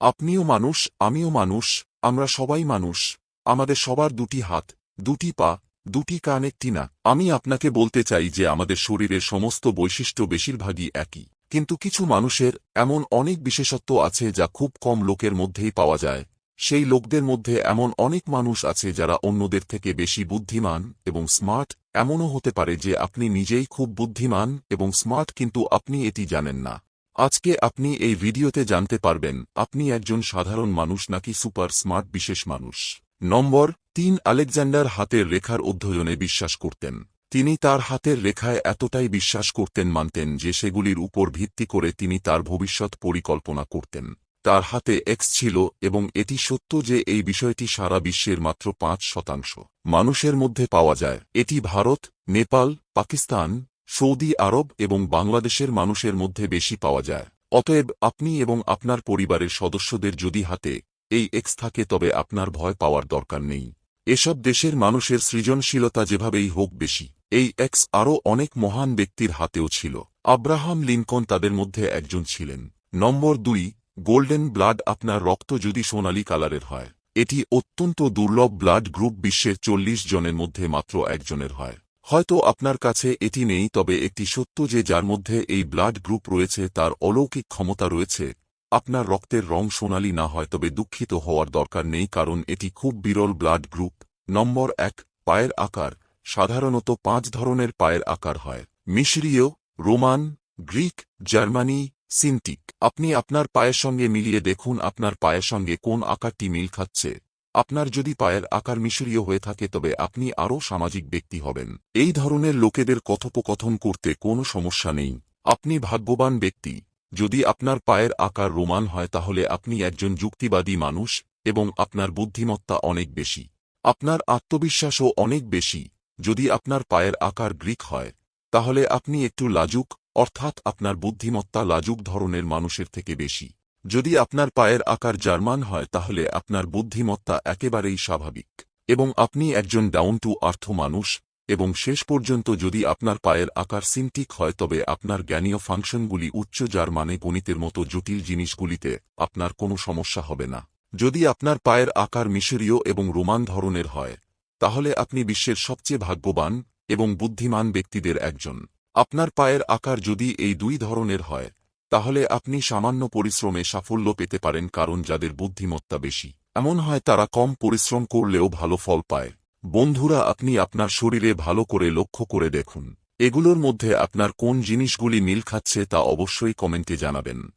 আপনিও মানুষ, আমিও মানুষ, আমরা সবাই মানুষ, আমাদের সবার দুটি হাত, দুটি পা, দুটি কান, একটি না। আমি আপনাকে বলতে চাই যে আমাদের শরীরের সমস্ত বৈশিষ্ট্য বেশিরভাগই একই। কিন্তু কিছু মানুষের এমন অনেক বিশেষত্ব আছে যা খুব কম লোকের মধ্যেই পাওয়া যায়। সেই লোকদের মধ্যে এমন অনেক মানুষ আছে যারা অন্যদের থেকে বেশি বুদ্ধিমান এবং স্মার্ট। এমনও হতে পারে যে আপনি নিজেই খুব বুদ্ধিমান এবং স্মার্ট, কিন্তু আপনি এটি জানেন না। আজকে আপনি এই ভিডিওতে জানতে পারবেন, আপনি একজন সাধারণ মানুষ নাকি সুপার স্মার্ট বিশেষ মানুষ? নম্বর, তিন আলেকজান্ডার হাতের রেখার অধ্যয়নে বিশ্বাস করতেন। তিনি তার হাতের রেখায় এতটাই বিশ্বাস করতেন মানতেন যে সেগুলির উপর ভিত্তি করে তিনি তার ভবিষ্যৎ পরিকল্পনা করতেন। তার হাতে এক্স ছিল এবং এটি সত্য যে এই বিষয়টি সারা বিশ্বের মাত্র পাঁচ শতাংশ। মানুষের মধ্যে পাওয়া যায়, এটি ভারত, নেপাল, পাকিস্তান সৌদি আরব এবং বাংলাদেশের মানুষের মধ্যে বেশি পাওয়া যায়। অতএব আপনি এবং আপনার পরিবারের সদস্যদের যদি হাতে এই এক্স থাকে তবে আপনার ভয় পাওয়ার দরকার নেই। এসব দেশের মানুষের সৃজনশীলতা যেভাবেই হোক বেশি, এই এক্স আরও অনেক মহান ব্যক্তির হাতেও ছিল। আব্রাহাম লিঙ্কন তাদের মধ্যে একজন ছিলেন। নম্বর দুই, গোল্ডেন ব্লাড আপনার রক্ত যদি সোনালি কালারের হয়, এটি অত্যন্ত দুর্লভ ব্লাড গ্রুপ বিশ্বের চল্লিশ জনের মধ্যে মাত্র একজনের হয়। হয়তো আপনার কাছে এটি নেই, তবে একটি সত্য যে যার মধ্যে এই ব্লাড গ্রুপ রয়েছে, তার অলৌকিক ক্ষমতা রয়েছে। আপনার রক্তের রং সোনালী না হয়, তবে দুঃখিত হওয়ার দরকার নেই, কারণ এটি খুব বিরল ব্লাড গ্রুপ নম্বর এক, পায়ের আকার। সাধারণত পাঁচ ধরনের পায়ের আকার হয়। মিশরীয়, রোমান, গ্রিক, জার্মানি, সিন্টিক। আপনি আপনার পায়ের সঙ্গে মিলিয়ে দেখুন, আপনার পায়ের সঙ্গে কোন আকারটি মিল খাচ্ছে। আপনার যদি পায়ের আকার মিশরীয় হয়ে থাকে তবে আপনি আরও সামাজিক ব্যক্তি হবেন। এই ধরনের লোকেদের কথোপকথন করতে কোনো সমস্যা নেই। আপনি ভাগ্যবান ব্যক্তি। যদি আপনার পায়ের আকার রোমান হয় তাহলে আপনি একজন যুক্তিবাদী মানুষ এবং আপনার বুদ্ধিমত্তা অনেক বেশি। আপনার আত্মবিশ্বাসও অনেক বেশি। যদি আপনার পায়ের আকার গ্রিক হয়, তাহলে আপনি একটু লাজুক, অর্থাৎ আপনার বুদ্ধিমত্তা লাজুক ধরনের মানুষের থেকে বেশি। যদি আপনার পায়ের আকার জার্মান হয় তাহলে আপনার বুদ্ধিমত্তা একেবারেই স্বাভাবিক। এবং আপনি একজন ডাউন টু আর্থ মানুষ, এবং শেষ পর্যন্ত যদি আপনার পায়ের আকার সিন্টিক হয় তবে আপনার জ্ঞানীয় ফাংশনগুলি উচ্চ যার মানে গণিতের মতো জটিল জিনিসগুলিতে আপনার কোনো সমস্যা হবে না। যদি আপনার পায়ের আকার মিশরীয় এবং রোমান ধরনের হয়, তাহলে আপনি বিশ্বের সবচেয়ে ভাগ্যবান এবং বুদ্ধিমান ব্যক্তিদের একজন। আপনার পায়ের আকার যদি এই দুই ধরনের হয় তাহলে আপনি সামান্য পরিশ্রমে সাফল্য পেতে পারেন কারণ যাদের বুদ্ধিমত্তা বেশি। এমন হয় তারা কম পরিশ্রম করলেও ভালো ফল পায়। বন্ধুরা, আপনি আপনার শরীরে ভালো করে লক্ষ্য করে দেখুন। এগুলোর মধ্যে আপনার কোন জিনিসগুলি মিল খাচ্ছে তা অবশ্যই কমেন্টে জানাবেন।